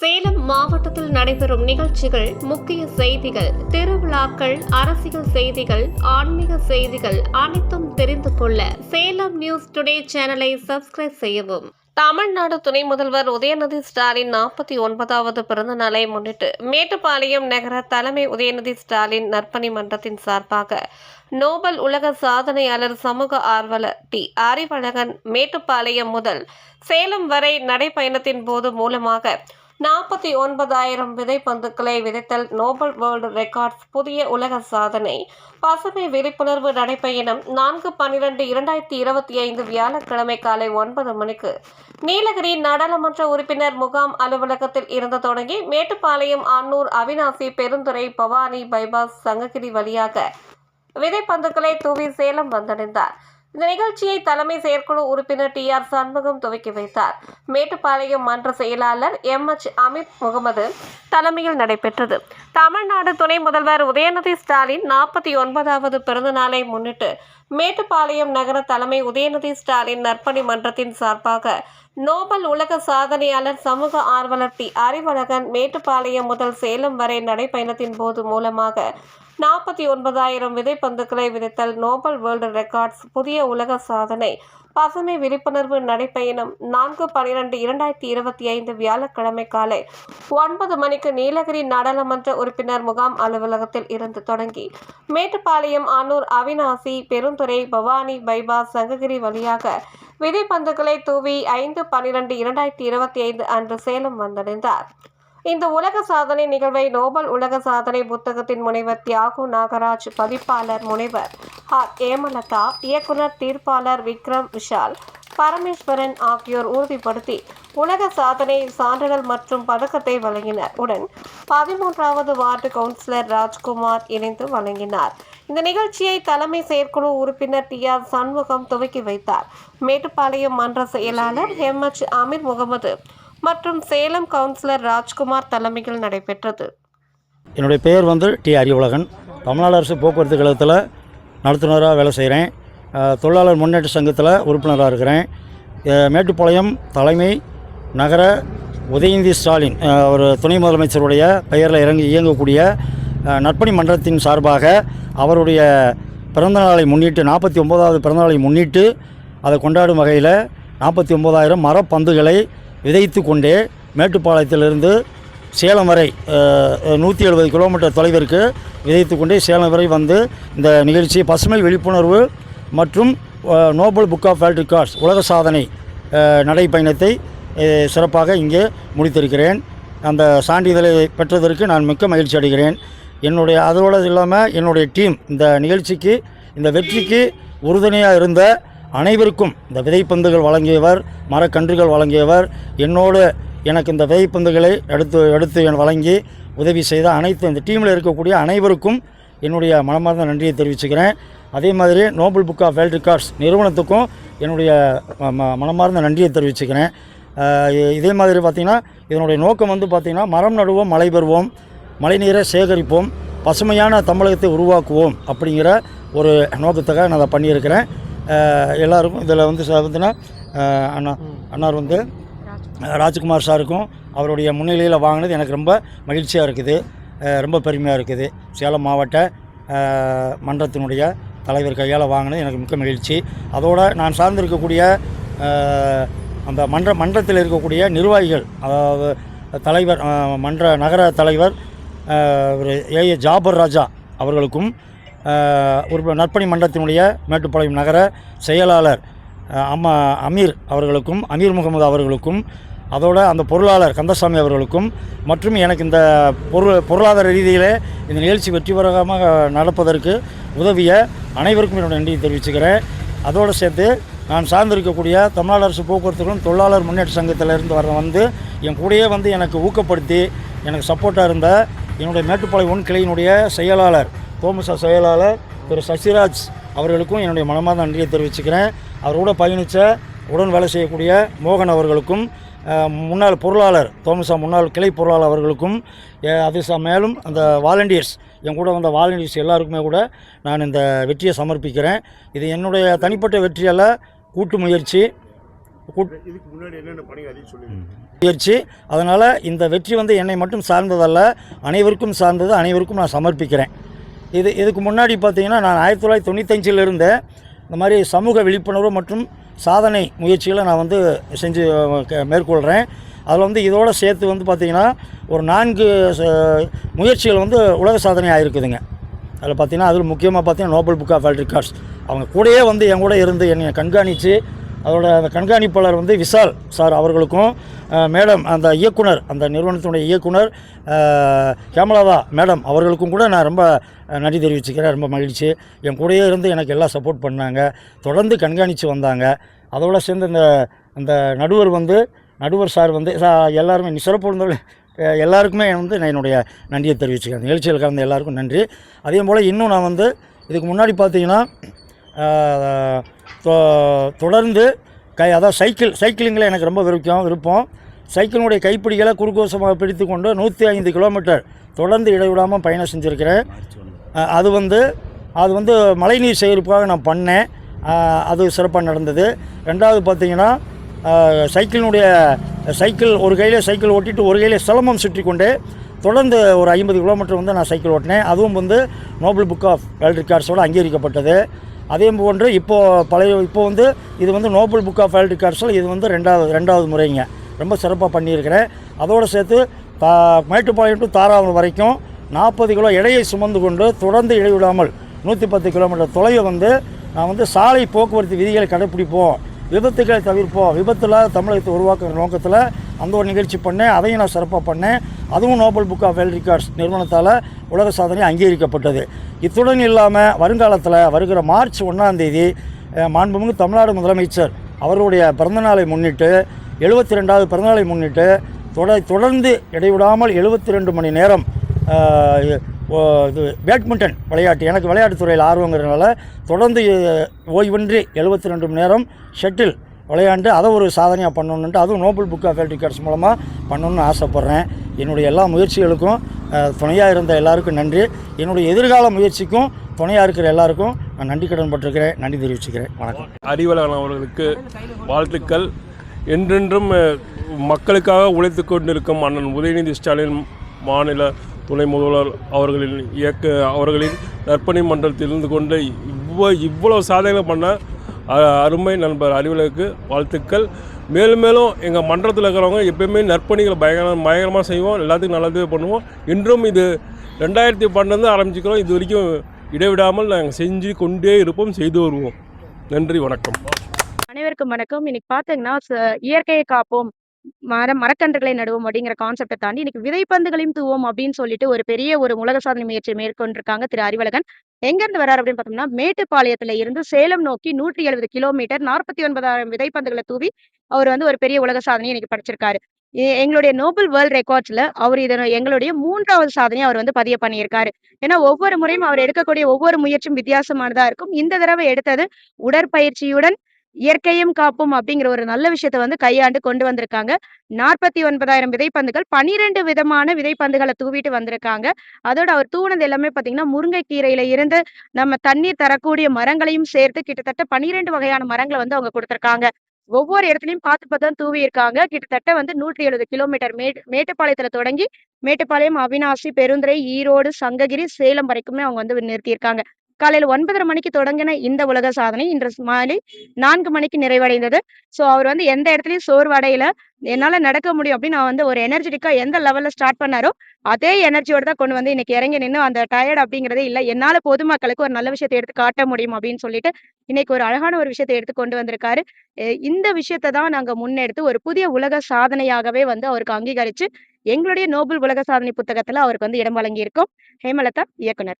சேலம் மாவட்டத்தில் நடைபெறும் நிகழ்ச்சிகள் முக்கிய செய்திகள் திருவிழாக்கள் அரசியல் செய்திகள் ஆன்மீக செய்திகள் அனைத்தும் தெரிந்து கொள்ள சேலம் நியூஸ் டுடே சேனலை சப்ஸ்கிரைப் செய்யவும். தமிழ்நாடு துணை முதல்வர் உதயநிதி ஸ்டாலின் நாற்பத்தி ஒன்பதாவது பிறந்த நாளை முன்னிட்டு மேட்டுப்பாளையம் நகர தலைமை உதயநிதி ஸ்டாலின் நற்பணி மன்றத்தின் சார்பாக நோபல் உலக சாதனையாளர் சமூக ஆர்வலர் டி அறிவழகன் மேட்டுப்பாளையம் முதல் சேலம் வரை நடைப்பயணத்தின் போது மூலமாக நாற்பத்தி ஒன்பதாயிரம் விதைப்பந்துக்களை விதைத்தல் நோபல் வேர்ல்டு ரெக்கார்ட்ஸ் புதிய உலக சாதனை. பசுமை விழிப்புணர்வு நடைப்பயணம் நான்கு பன்னிரண்டு இரண்டாயிரத்தி இருபத்தி ஐந்து வியாழக்கிழமை காலை ஒன்பது மணிக்கு. நீலகிரி நாடாளுமன்ற உறுப்பினர் முகாம் அலுவலகத்தில் இருந்து தொடங்கி மேட்டுப்பாளையம் ஆன்னூர் அவினாசி பெருந்துறை பவானி பைபாஸ் சங்ககிரி வழியாக விதைப்பந்துக்களை தூவி சேலம் வந்தடைந்தார். இந்த நிகழ்ச்சியை தலைமை செயற்குழு உறுப்பினர் டி ஆர் சண்முகம் துவக்கி வைத்தார். மேட்டுப்பாளையம் மன்ற செயலாளர் எம் எச் அமித் முகமது தலைமையில் நடைபெற்றது. தமிழ்நாடு துணை முதல்வர் உதயநிதி ஸ்டாலின் நாற்பத்தி ஒன்பதாவது பிறந்த நாளை முன்னிட்டு மேட்டுப்பாளையம் நகர தலைமை உதயநிதி ஸ்டாலின் நற்பணி மன்றத்தின் சார்பாக நோபல் உலக சாதனையாளர் சமூக ஆர்வலர் டி அறிவழகன் மேட்டுப்பாளையம் முதல் சேலம் வரை நடைப்பயணத்தின் போது மூலமாக நாற்பத்தி ஒன்பதாயிரம் விதைப்பந்துக்களை விதைத்தல் நோபல் வேர்ல்டு ரெக்கார்ட்ஸ் புதிய உலக சாதனை. பசுமை விழிப்புணர்வு நடைப்பயணம் நான்கு பனிரெண்டு இரண்டாயிரத்தி இருபத்தி ஐந்து வியாழக்கிழமை காலை ஒன்பது மணிக்கு நீலகிரி நாடாளுமன்ற உறுப்பினர் முகாம் அலுவலகத்தில் இருந்து தொடங்கி மேட்டுப்பாளையம் ஆனூர் அவினாசி பெருந்துறை பவானி பைபாஸ் சங்ககிரி வழியாக விதைப்பந்துகளை தூவி ஐந்து பனிரெண்டு இரண்டாயிரத்தி இருபத்தி ஐந்து அன்று சேலம் வந்தடைந்தார். இந்த உலக சாதனை நிகழ்வை நோபல் உலக சாதனை புத்தகத்தின் முனைவர் தியாகு நாகராஜ் பதிப்பாளர் முனைவர் ஆர். ஏமலதா இயக்குனர் தீர்ப்பாளர் விக்ரம் விஷால் பரமேஸ்வரன் ஆகியோர் உறுதிப்படுத்தி உலக சாதனை சான்றிதழ் மற்றும் பதக்கத்தை வழங்கினர். உடன் பதிமூன்றாவது வார்டு கவுன்சிலர் ராஜ்குமார் இணைந்து வழங்கினார். இந்த நிகழ்ச்சியை தலைமை செயற்குழு உறுப்பினர் டி. ஆர். சண்முகம் துவக்கி வைத்தார். மேட்டுப்பாளையம் மன்ற செயலாளர் எம். எச். அமீர் முகமது மற்றும் சேலம் கவுன்சிலர் ராஜ்குமார் தலைமையில் நடைபெற்றது. என்னுடைய பெயர் வந்து டி அறிவுலகன். தமிழ்நாடு அரசு போக்குவரத்து கழகத்தில் நடத்துனராக வேலை செய்கிறேன் தொழிலாளர் முன்னேற்ற சங்கத்தில் உறுப்பினராக இருக்கிறேன். மேட்டுப்பாளையம் தலைமை நகர உதயநிதி ஸ்டாலின் ஒரு துணை முதலமைச்சருடைய பெயரில் இறங்கி இயங்கக்கூடிய நற்பணி மன்றத்தின் சார்பாக அவருடைய பிறந்தநாளை முன்னிட்டு நாற்பத்தி ஒம்போதாவது பிறந்தநாளை முன்னிட்டு அதை கொண்டாடும் வகையில் நாற்பத்தி ஒம்போதாயிரம் மரப்பந்துகளை விதைத்து கொண்டே மேட்டுப்பாளையத்திலிருந்து சேலம் வரை நூற்றி எழுபது கிலோமீட்டர் தொலைவிற்கு விதைத்து கொண்டே சேலம் வரை வந்து இந்த நிகழ்ச்சி பசுமை விழிப்புணர்வு மற்றும் Nobel Book of World Records உலக சாதனை நடைப்பயணத்தை சிறப்பாக இங்கே முடித்திருக்கிறேன். அந்த சான்றிதழை பெற்றதற்கு நான் மிக்க மகிழ்ச்சி அடைகிறேன். என்னுடைய அதோடு இல்லாமல் என்னுடைய டீம் இந்த நிகழ்ச்சிக்கு இந்த வெற்றிக்கு உறுதுணையாக இருந்த அனைவருக்கும் இந்த விதைப்பந்துகள் வழங்கியவர் மரக்கன்றுகள் வழங்கியவர் என்னோடு எனக்கு இந்த விதைப்பந்துகளை எடுத்து எடுத்து என் வழங்கி உதவி செய்த அனைத்து இந்த டீமில் இருக்கக்கூடிய அனைவருக்கும் என்னுடைய மனமார்ந்த நன்றியை தெரிவிச்சுக்கிறேன். அதே மாதிரி Nobel Book of World Records நிறுவனத்துக்கும் என்னுடைய ம- மனமார்ந்த நன்றியை தெரிவிச்சுக்கிறேன். இதே மாதிரி பார்த்திங்கன்னா இதனுடைய நோக்கம் வந்து பார்த்திங்கன்னா மரம் நடுவோம் மழை பெறுவோம் மழைநீரை சேகரிப்போம் பசுமையான தமிழகத்தை உருவாக்குவோம் அப்படிங்கிற ஒரு நோக்கத்துக்காக நான் அதை பண்ணியிருக்கிறேன். எல்லாருக்கும் இதில் வந்து ச- வந்துன்னா அண்ணா அண்ணார் வந்து ராஜ்குமார் சாருக்கும் அவருடைய முன்னிலையில் வாங்கினது எனக்கு ரொம்ப மகிழ்ச்சியாக இருக்குது. ரொம்ப பெருமையாக இருக்குது. சேலம் மாவட்ட மன்றத்தினுடைய தலைவர் கையால் வாங்கினது எனக்கு மிக்க மகிழ்ச்சி. அதோடு நான் சார்ந்திருக்கக்கூடிய அந்த மன்ற மன்றத்தில் இருக்கக்கூடிய நிர்வாகிகள் அதாவது தலைவர் மன்ற நகர தலைவர் ஒரு ஏ ஜாபர் ராஜா அவர்களுக்கும் ஒரு நற்பணி மன்றத்தினுடைய மேட்டுப்பாளையம் நகர செயலாளர் அம்மா அமீர் அவர்களுக்கும் அமீர் முகமது அவர்களுக்கும் அதோட அந்த பொருளாளர் கந்தசாமி அவர்களுக்கும் மற்றும் எனக்கு இந்த பொருள் பொருளாதார ரீதியில் இந்த நிகழ்ச்சி வெற்றிகரமாக நடப்பதற்கு உதவிய அனைவருக்கும் என்னோட நன்றியை தெரிவிச்சுக்கிறேன். அதோடு சேர்த்து நான் சார்ந்திருக்கக்கூடிய தமிழ்நாடு அரசு போக்குவரத்துகளும் தொழிலாளர் முன்னேற்ற சங்கத்திலிருந்து வர வந்து என் கூடயே வந்து எனக்கு ஊக்கப்படுத்தி எனக்கு சப்போர்ட்டாக இருந்த என்னுடைய மேட்டுப்பாளையம் ஒன் கிளையினுடைய செயலாளர் தோமசா செயலாளர் திரு சசிராஜ் அவர்களுக்கும் என்னுடைய மனமார்ந்த நன்றியை தெரிவிச்சுக்கிறேன். அவரோட பயணித்த உடன் வேலை செய்யக்கூடிய மோகன் அவர்களுக்கும் முன்னாள் பொருளாளர் தோமசா முன்னாள் கிளை பொருளாளர் அவர்களுக்கும் அது ச- மேலும் அந்த வாலண்டியர்ஸ் என் கூட வந்த வாலண்டியர்ஸ் எல்லாருக்குமே கூட நான் இந்த வெற்றியை சமர்ப்பிக்கிறேன். இது என்னுடைய தனிப்பட்ட வெற்றியல்ல கூட்டு முயற்சி. முயற்சி. அதனால் இந்த வெற்றி வந்து என்னை மட்டும் சார்ந்ததல்ல அனைவருக்கும் சார்ந்தது அனைவருக்கும் நான் சமர்ப்பிக்கிறேன். இது இதுக்கு முன்னாடி பார்த்தீங்கன்னா நான் ஆயிரத்தி தொள்ளாயிரத்தி தொண்ணூத்தஞ்சிலிருந்து இந்த மாதிரி சமூக விழிப்புணர்வு மற்றும் சாதனை முயற்சிகளை நான் வந்து செஞ்சு மேற்கொள்கிறேன் அதில் வந்து இதோட சேர்த்து வந்து பார்த்திங்கன்னா ஒரு நான்கு ச- முயற்சிகள் வந்து உலக சாதனை ஆகிருக்குதுங்க அதில் பார்த்தீங்கன்னா அதில் முக்கியமாக பார்த்தீங்கன்னா Nobel Book of World Records அவங்க கூடயே வந்து என் கூட இருந்து என்னை கண்காணித்து அதோட அந்த கண்காணிப்பாளர் வந்து விஷால் சார் அவர்களுக்கும் மேடம் அந்த இயக்குனர் அந்த நிறுவனத்தினுடைய இயக்குனர் அஹ், மேடம் அவர்களுக்கும் கூட நான் ரொம்ப நன்றி தெரிவிச்சுக்கிறேன். ரொம்ப மகிழ்ச்சி. என் கூடயே இருந்து எனக்கு எல்லாம் சப்போர்ட் பண்ணாங்க. தொடர்ந்து கண்காணித்து வந்தாங்க. அதோட சேர்ந்து இந்த அந்த நடுவர் வந்து நடுவர் சார் வந்து எல்லாருமே நீ சிறப்பு விருந்தினர், எல்லாருக்குமே வந்து நான் என்னுடைய நன்றியை தெரிவிச்சுக்கிறேன். நிகழ்ச்சியில் கலந்த எல்லாருக்கும் நன்றி. அதே போல் இன்னும் நான் வந்து இதுக்கு முன்னாடி பார்த்தீங்கன்னா தொடர்ந்து கை அதாவது சைக்கிள் சைக்கிளிங்கில் எனக்கு ரொம்ப விருப்பம் விருப்பம். சைக்கிளினுடைய கைப்பிடிகளை குறுக்கோசமாக பிடித்து கொண்டு நூற்றி ஐந்து கிலோமீட்டர் தொடர்ந்து இடைவிடாமல் பயணம் செஞ்சுருக்கிறேன். அது வந்து அது வந்து மழைநீர் சேகரிப்புக்காக நான் பண்ணேன். அது சிறப்பாக நடந்தது. ரெண்டாவது பார்த்தீங்கன்னா சைக்கிளினுடைய சைக்கிள் ஒரு கையில் சைக்கிள் ஓட்டிட்டு ஒரு கையில் சிலம்பம் சுற்றி கொண்டு தொடர்ந்து ஒரு ஐம்பது கிலோமீட்டர் வந்து நான் சைக்கிள் ஓட்டினேன். அதுவும் வந்து நோபல் புக் ஆஃப் வேர்ல்ட் ரெக்கார்ட்ஸோடு அங்கீகரிக்கப்பட்டது. அதே போன்று இப்போது பழைய இப்போ வந்து இது வந்து நோபல் புக் ஆஃப் வேர்ல்டு ரெக்கார்ட்ஸில் இது வந்து ரெண்டாவது ரெண்டாவது முறைங்க. ரொம்ப சிறப்பாக பண்ணியிருக்கிறேன். அதோடு சேர்த்து தா மேட்டுப்பாளையம் டு தாராபுரம் வரைக்கும் நாற்பது கிலோ எடையை சுமந்து கொண்டு தொடர்ந்து இடைவிடாமல் நூற்றி பத்து கிலோமீட்டர் தொலைவை வந்து நான் வந்து சாலை போக்குவரத்து விதிகளை கடைப்பிடிப்போம். விபத்துகளை தவிர்ப்போம். விபத்தில் தமிழகத்தை உருவாக்குற நோக்கத்தில் அந்த ஒரு நிகழ்ச்சி பண்ணேன். அதையும் நான் சிறப்பாக பண்ணேன். அதுவும் Nobel Book of World Records நிறுவனத்தால் உலக சாதனை அங்கீகரிக்கப்பட்டது. இத்துடன் இல்லாமல் வருங்காலத்தில் வருகிற மார்ச் ஒன்றாந்தேதி மாண்புமிகு தமிழ்நாடு முதலமைச்சர் அவருடைய பிறந்தநாளை முன்னிட்டு எழுபத்தி ரெண்டாவது பிறந்தநாளை முன்னிட்டு தொட தொடர்ந்து இடைவிடாமல் எழுபத்தி ரெண்டு மணி நேரம் இது பேட்மிண்டன் விளையாட்டு. எனக்கு விளையாட்டு துறையில் ஆர்வங்கிறதுனால தொடர்ந்து ஓய்வின்றி எழுபத்தி ரெண்டு மணி நேரம் ஷட்டில் விளையாண்டு அதை ஒரு சாதனையாக பண்ணணுன்ட்டு அதுவும் நோபல் புக் ஆஃப் வேர்ல்ட் மூலமாக பண்ணணும்னு ஆசைப்பட்றேன். என்னுடைய எல்லா முயற்சிகளுக்கும் துணையாக இருந்த எல்லாருக்கும் நன்றி. என்னுடைய எதிர்கால முயற்சிக்கும் துணையாக இருக்கிற எல்லாருக்கும் நான் நன்றி கடன் பட்டிருக்கிறேன். நன்றி தெரிவிச்சுக்கிறேன். வணக்கம். அறிவலகன் அவர்களுக்கு வாழ்த்துக்கள். என்றென்றும் மக்களுக்காக உழைத்து கொண்டிருக்கும் அண்ணன் உதயநிதி ஸ்டாலின் மாநில துணை முதல்வர் அவர்களின் இயக்க அவர்களின் நற்பணி மன்றத்தில் இருந்து கொண்டு இவ்வளோ இவ்வளோ சாதனைகளை பண்ண அருமை நண்பர் அறிவழகுக்கு வாழ்த்துக்கள். மேலும் மேலும் எங்கள் மன்றத்தில் இருக்கிறவங்க எப்பயுமே நற்பணிகளை பயங்கர பயங்கரமாக செய்வோம். எல்லாத்துக்கும் நல்லதே பண்ணுவோம். இன்றும் இது ரெண்டாயிரத்தி பன்னெண்டு ஆரம்பிச்சுக்கிறோம். இது வரைக்கும் இடைவிடாமல் நாங்கள் செஞ்சு கொண்டே இருப்போம். செய்து வருவோம். நன்றி. வணக்கம். அனைவருக்கும் வணக்கம். இன்னைக்கு பார்த்தீங்கன்னா இயற்கையை காப்போம். மர மரக்கன்றுகளை நடுவோம் அப்படிங்கிற கான்செப்டை தாண்டி இன்னைக்கு விதைப்பந்துகளையும் தூவோம் அப்படின்னு சொல்லிட்டு ஒரு பெரிய ஒரு உலக சாதனை முயற்சியை மேற்கொண்டிருக்காங்க திரு அறிவழகன். எங்க இருந்து வராரு அப்படின்னு பார்த்தோம்னா மேட்டுப்பாளையத்துல இருந்து சேலம் நோக்கி நூற்றி எழுபது கிலோமீட்டர் நாற்பத்தி ஒன்பதாயிரம் விதைப்பந்துகளை தூவி அவர் வந்து ஒரு பெரிய உலக சாதனையை இன்னைக்கு படிச்சிருக்காரு. எங்களுடைய நோபல் வேர்ல்ட் ரெக்கார்ட்ஸ்ல அவர் இதை எங்களுடைய மூன்றாவது சாதனையை அவர் வந்து பதிய பண்ணியிருக்காரு. ஏன்னா ஒவ்வொரு முறையும் அவர் எடுக்கக்கூடிய ஒவ்வொரு முயற்சியும் வித்தியாசமானதா இருக்கும். இந்த தடவை எடுத்தது உடற்பயிற்சியுடன் இயற்கையும் காப்போம் அப்படிங்கிற ஒரு நல்ல விஷயத்தை வந்து கையாண்டு கொண்டு வந்திருக்காங்க. நாற்பத்தி ஒன்பதாயிரம் விதைப்பந்துகள் பனிரெண்டு விதமான விதைப்பந்துகளை தூவிட்டு வந்திருக்காங்க. அதோட அவர் தூவினது எல்லாமே பார்த்தீங்கன்னா முருங்கைக்கீரையில இருந்து நம்ம தண்ணீர் தரக்கூடிய மரங்களையும் சேர்த்து கிட்டத்தட்ட பனிரெண்டு வகையான மரங்களை வந்து அவங்க கொடுத்துருக்காங்க. ஒவ்வொரு இடத்துலயும் பார்த்து பார்த்து தான் தூவி இருக்காங்க கிட்டத்தட்ட வந்து நூற்றி எழுபது கிலோமீட்டர் மேட் மேட்டுப்பாளையத்துல தொடங்கி மேட்டுப்பாளையம் அவினாசி பெருந்துறை ஈரோடு சங்ககிரி சேலம் வரைக்குமே அவங்க வந்து நிறுத்தியிருக்காங்க. காலையில ஒன்பதரை மணிக்கு தொடங்கின இந்த உலக சாதனை இன்று மாலை நான்கு மணிக்கு நிறைவடைந்தது. சோ அவர் வந்து எந்த இடத்துலயும் சோர்வடையில. என்னால நடக்க முடியும் அப்படின்னு நான் வந்து ஒரு எனர்ஜெட்டிக்கா எந்த லெவல்ல ஸ்டார்ட் பண்ணாரோ அதே எனர்ஜியோட தான் கொண்டு வந்து இன்னைக்கு இறங்கி நின்று அந்த டயர்ட் அப்படிங்கறதே இல்ல. என்னால பொதுமக்களுக்கு ஒரு நல்ல விஷயத்தை எடுத்து காட்ட முடியும் அப்படின்னு சொல்லிட்டு இன்னைக்கு ஒரு அழகான ஒரு விஷயத்தை எடுத்து கொண்டு வந்திருக்காரு. இந்த விஷயத்தை தான் நாங்க முன்னெடுத்து ஒரு புதிய உலக சாதனையாகவே வந்து அவருக்கு அங்கீகரிச்சு எங்களுடைய நோபல் உலக சாதனை புத்தகத்துல அவருக்கு வந்து இடம் வழங்கி இருக்கோம் ஹேமலதா இயக்குனர்.